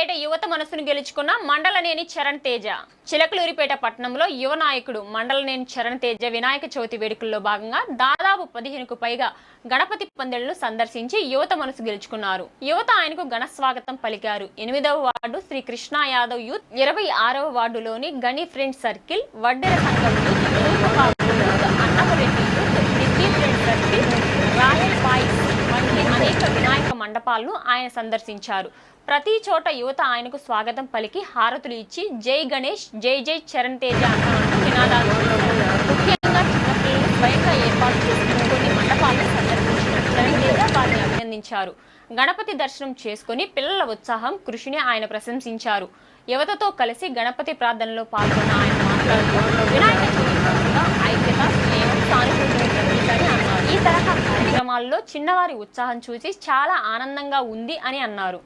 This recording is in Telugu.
చిలకలూరిపేట యువత మనసును గెలుచుకున్న మండలనేని చరణ్ తేజ. చిలకలూరిపేట పట్టణంలో యువ నాయకుడు మండలనేని చరణ్ తేజ వినాయక చవితి వేడుకల్లో భాగంగా దాదాపు పదిహేనుకు పైగా గణపతి పందిళ్ళను సందర్శించి యువత మనసు గెలుచుకున్నారు. యువత ఆయనకు ఘన స్వాగతం పలికారు. ఎనిమిదవ వార్డు శ్రీ కృష్ణ యాదవ్ యూత్ ఇరవై ఆరవ వార్డులోని గని ఫ్రెండ్ సర్కిల్ వడ్డెర సంఘం రూపకాపు youth Annapareddy youth degree friend circle royal boys వంటి అనేక వినాయక మండపాలను ఆయన సందర్శించారు. ప్రతి చోట యువత ఆయనకు స్వాగతం పలికి హారతులు ఇచ్చి జై గణేష్ జై జై చరణ్ తేజ అంటూ నినాదాలు ముఖ్యంగా చిన్నపిల్లలు స్వయంగా ఏర్పాటు చేసిన కొన్ని మండపాలను సందర్శించిన చరణ్ తేజ వారిని అభినందించారు. గణపతి దర్శనం చేసుకుని పిల్లల ఉత్సాహం కృషిని ఆయన ప్రశంసించారు. యువతతో కలిసి గణపతి ప్రార్థనలో పాల్గొన్న ఆయన మాట్లాడుతూ వినాయక కార్యక్రమాల్లో చిన్నవారి ఉత్సాహం చూసి చాలా ఆనందంగా ఉంది అని అన్నారు.